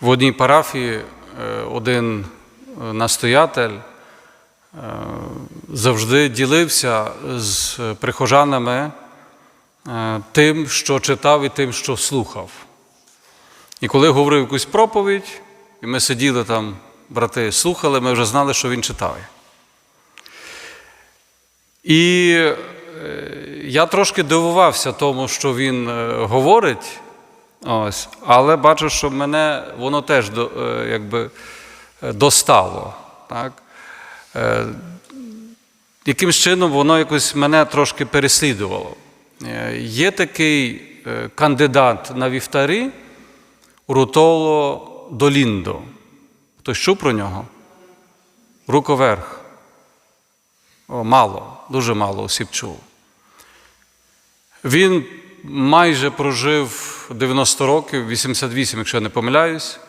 В одній парафії е, один е, настоятель е, завжди ділився з прихожанами тим, що читав і тим, що слухав. І коли говорив якусь проповідь, і ми сиділи там, брати, слухали, ми вже знали, що він читає. І я трошки дивувався тому, що він говорить, ось, але бачу, що мене воно теж до, е, якби, е, достало. Так? Е, Якимсь чином воно якось мене трошки переслідувало. Є такий кандидат на вівтарі Рутоло Доліндо. Хтось чув про нього? Руковерх. Мало, дуже мало осіб чув. Він майже прожив 90 років, 88, якщо я не помиляюсь.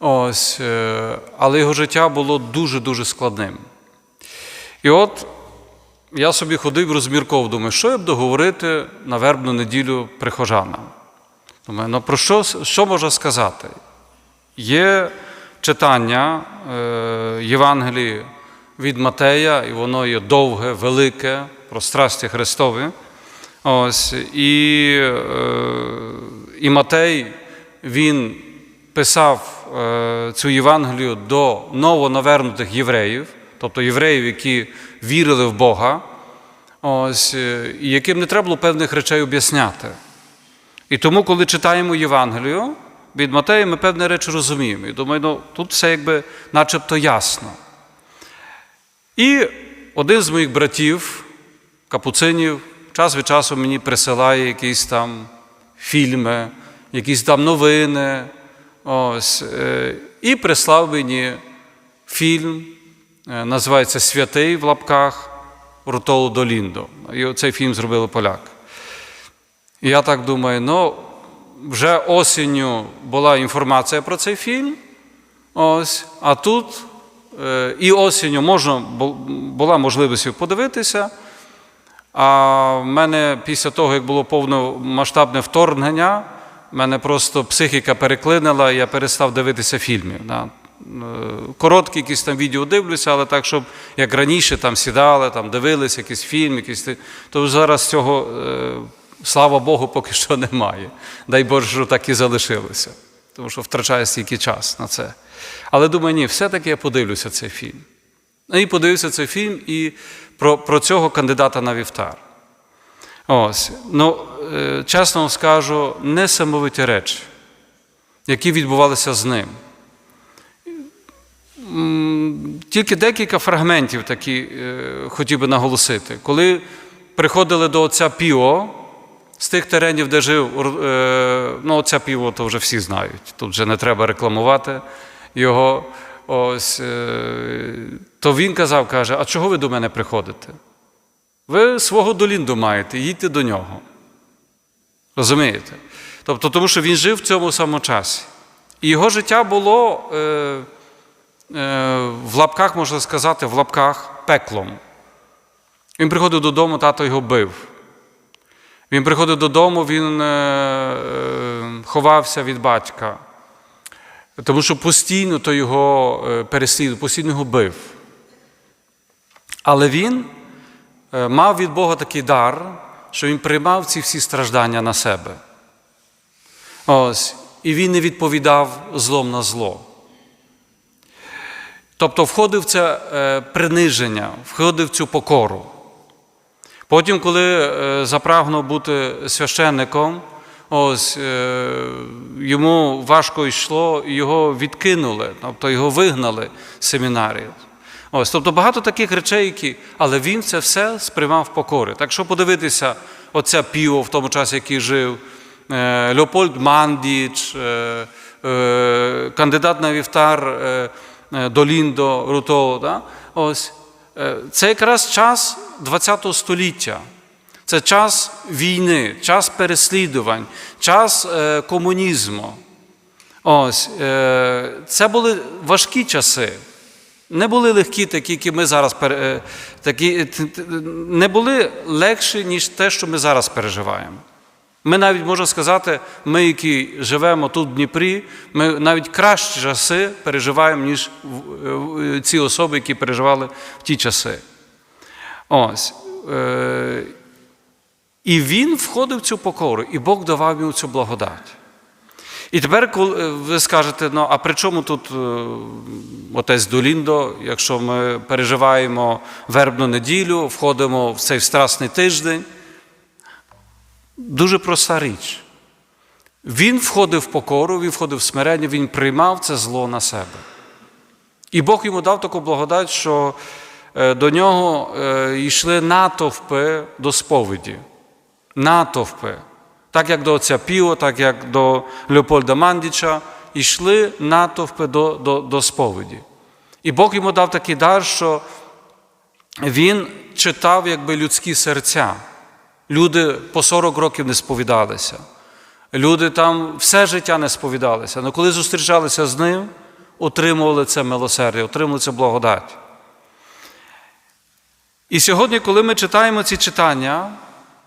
Ось, е, але його життя було дуже-дуже складним. І от я собі ходив, розмірковував, думаю, що я буду говорити на вербну неділю прихожанам. Думаю, ну про що, що можна сказати? Є читання е, Євангелії від Матея, і воно є довге, велике, про страсті Христові. Ось, і, е, і Матей він писав е, цю Євангелію до новонавернутих євреїв, тобто євреїв, які вірили в Бога, ось, е, і яким не треба було певних речей об'ясняти. І тому, коли читаємо Євангелію від Матея, ми певні речі розуміємо. І думаю, ну тут все якби начебто ясно. І один з моїх братів, капуцинів, час від часу мені присилає якісь там фільми, якісь там новини. Ось, е, і прислав мені фільм, е, називається Святий в лапках Рутолу Доліндо. І цей фільм зробили поляки. І я так думаю, ну, вже осінню була інформація про цей фільм. Ось, а тут е, і осінню можна, була можливість подивитися. А в мене після того, як було повномасштабне вторгнення, мене просто психіка переклинила, і я перестав дивитися фільмів. Да. Е, Короткі якісь там відео дивлюся, але так, щоб як раніше там сідали, там дивилися якийсь фільм, якийсь, то зараз цього, е, слава Богу, поки що немає. Дай Боже, що так і залишилося. Тому що втрачає стільки час на це. Але думаю, ні, все-таки я подивлюся цей фільм. Ну, І подивився цей фільм і про, про цього кандидата на вівтар. Ось. Ну, е, чесно вам скажу, несамовиті речі, які відбувалися з ним. Тільки декілька фрагментів такі е, хотів би наголосити. Коли приходили до отця Піо, з тих теренів, де жив, е, ну, отця Піо, то вже всі знають, тут вже не треба рекламувати його. Ось, то він казав, каже, а чого ви до мене приходите? Ви свого долінду маєте, їдьте до нього. Розумієте? Тобто, тому що він жив в цьому самому часі. І його життя було е, е, в лапках, можна сказати, в лапках пеклом. Він приходив додому, тато його бив. Він приходив додому, він е, е, ховався від батька. Тому що постійно то його е, переслідував, постійно його бив. Але він е, мав від Бога такий дар, що він приймав ці всі страждання на себе. Ось. І він не відповідав злом на зло. Тобто входив в це е, приниження, входив в цю покору. Потім, коли е, запрагнув бути священником, ось йому важко йшло, його відкинули, тобто його вигнали з семінарії. Ось, тобто багато таких речей, які, але він це все сприймав покори. Так що подивитися, оця Піо в тому часі, який жив, е, Леопольд Мандіч, е, е, кандидат на вівтар Доліндо Рутоло. Да? Ось, це якраз час ХХ століття. Це час війни, час переслідувань, час комунізму. Ось, це були важкі часи. Не були легкі, такі, які ми зараз е, такі, е, не були легші, ніж те, що ми зараз переживаємо. Ми навіть можна сказати, ми, які живемо тут в Дніпрі, ми навіть кращі часи переживаємо, ніж е, ці особи, які переживали в ті часи. Ось. І він входив в цю покору, і Бог давав йому цю благодать. І тепер, коли ви скажете, ну а при чому тут е, отець Доліндо, якщо ми переживаємо вербну неділю, входимо в цей страсний тиждень? Дуже проста річ. Він входив в покору, він входив в смирення, він приймав це зло на себе. І Бог йому дав таку благодать, що е, до нього е, йшли натовпи до сповіді. Натовпи. Так як до отця Піо, так як до Леопольда Мандіча, йшли натовпи до, до, до сповіді. І Бог йому дав такий дар, що він читав якби людські серця. Люди по 40 років не сповідалися. Люди там все життя не сповідалися. Але коли зустрічалися з ним, отримували це милосердя, отримували це благодать. І сьогодні, коли ми читаємо ці читання,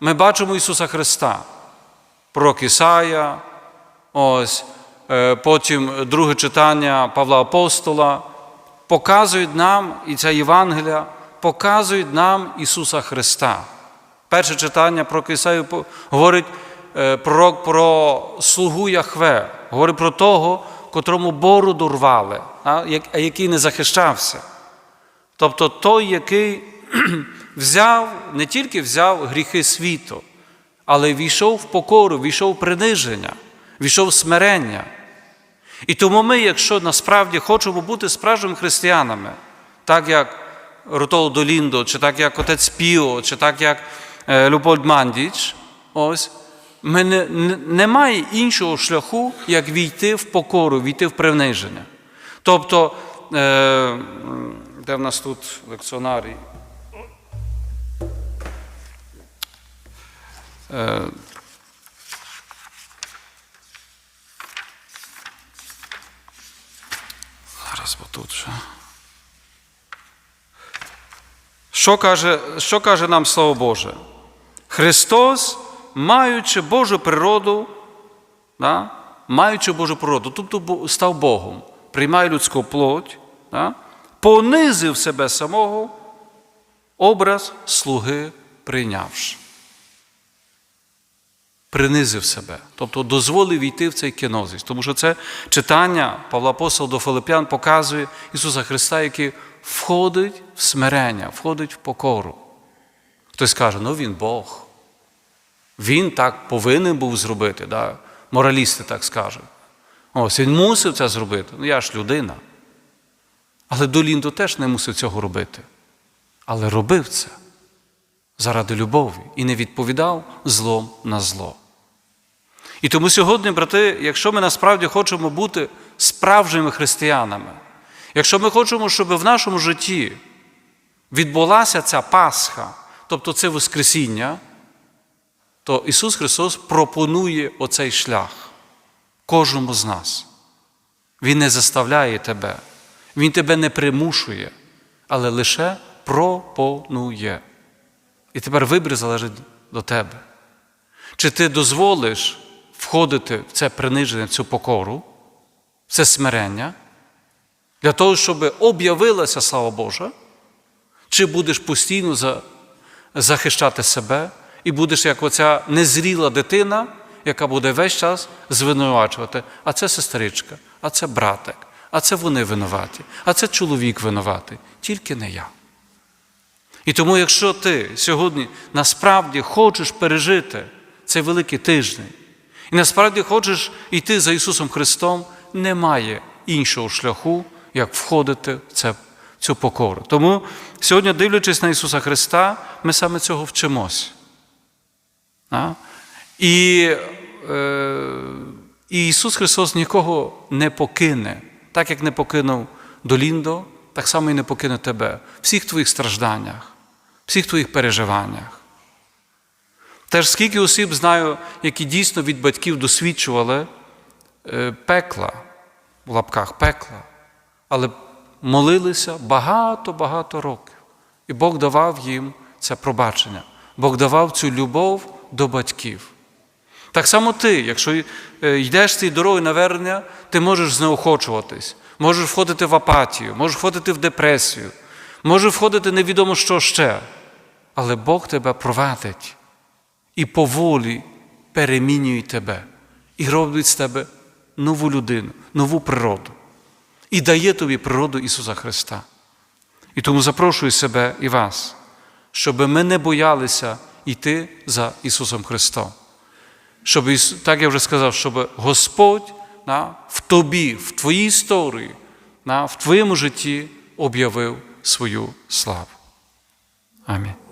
ми бачимо Ісуса Христа, пророк Ісая, ось, е, потім друге читання Павла Апостола, показують нам, і ця Євангелія, показують нам Ісуса Христа. Перше читання про Ісаю говорить е, пророк про слугу Яхве, говорить про того, котрому бороду рвали, а який не захищався. Тобто той, який взяв, не тільки взяв гріхи світу, але війшов в покору, війшов приниження, війшов смирення. І тому ми, якщо насправді хочемо бути справжніми християнами, так як Рутол Доліндо, чи так як отець Піо, чи так як е, Люпольд Мандіч, ось, ми не, не, немає іншого шляху, як війти в покору, війти в приниження. Тобто, е, де в нас тут лекціонарій? Зараз бо тут ще. Що каже, що каже нам Слово Боже? Христос, маючи Божу природу, да, маючи Божу природу, тобто став Богом, приймає людську плоть, да, понизив себе самого, образ слуги прийнявши. Принизив себе, тобто дозволив війти в цей кінозис. Тому що це читання Павла Апостола до Филип'ян показує Ісуса Христа, який входить в смирення, входить в покору. Хтось каже, ну він Бог. Він так повинен був зробити. Да? Моралісти так скажуть. Ось він мусив це зробити. Ну я ж людина. Але Доліндо теж не мусив цього робити. Але робив це заради любові і не відповідав злом на зло. І тому сьогодні, брати, якщо ми насправді хочемо бути справжніми християнами, якщо ми хочемо, щоб в нашому житті відбулася ця Пасха, тобто це Воскресіння, то Ісус Христос пропонує оцей шлях кожному з нас. Він не заставляє тебе, Він тебе не примушує, але лише пропонує. І тепер вибір залежить до тебе. Чи ти дозволиш входити в це приниження, в цю покору, в це смирення, для того, щоб об'явилася слава Божа, чи будеш постійно за- захищати себе і будеш як оця незріла дитина, яка буде весь час звинувачувати, а це сестричка, а це братик, а це вони винуваті, а це чоловік винуватий, тільки не я. І тому, якщо ти сьогодні насправді хочеш пережити цей великий тиждень, і насправді хочеш йти за Ісусом Христом, немає іншого шляху, як входити в це, цю покору. Тому сьогодні, дивлячись на Ісуса Христа, ми саме цього вчимось. А? І, е, і Ісус Христос нікого не покине, так як не покинув Доліндо, так само і не покине тебе в всіх твоїх стражданнях, всіх твоїх переживаннях. Теж скільки осіб знаю, які дійсно від батьків досвідчували е, пекла, в лапках пекла, але молилися багато-багато років. І Бог давав їм це пробачення. Бог давав цю любов до батьків. Так само ти, якщо е, йдеш цією дорогою навернення, ти можеш знеохочуватись, можеш входити в апатію, можеш входити в депресію, можеш входити невідомо що ще. Але Бог тебе провадить і поволі перемінює тебе і робить з тебе нову людину, нову природу. І дає тобі природу Ісуса Христа. І тому запрошую себе і вас, щоб ми не боялися йти за Ісусом Христом. Щоб, так я вже сказав, щоб Господь на, в тобі, в твоїй історії, на, в твоєму житті об'явив свою славу. Амінь.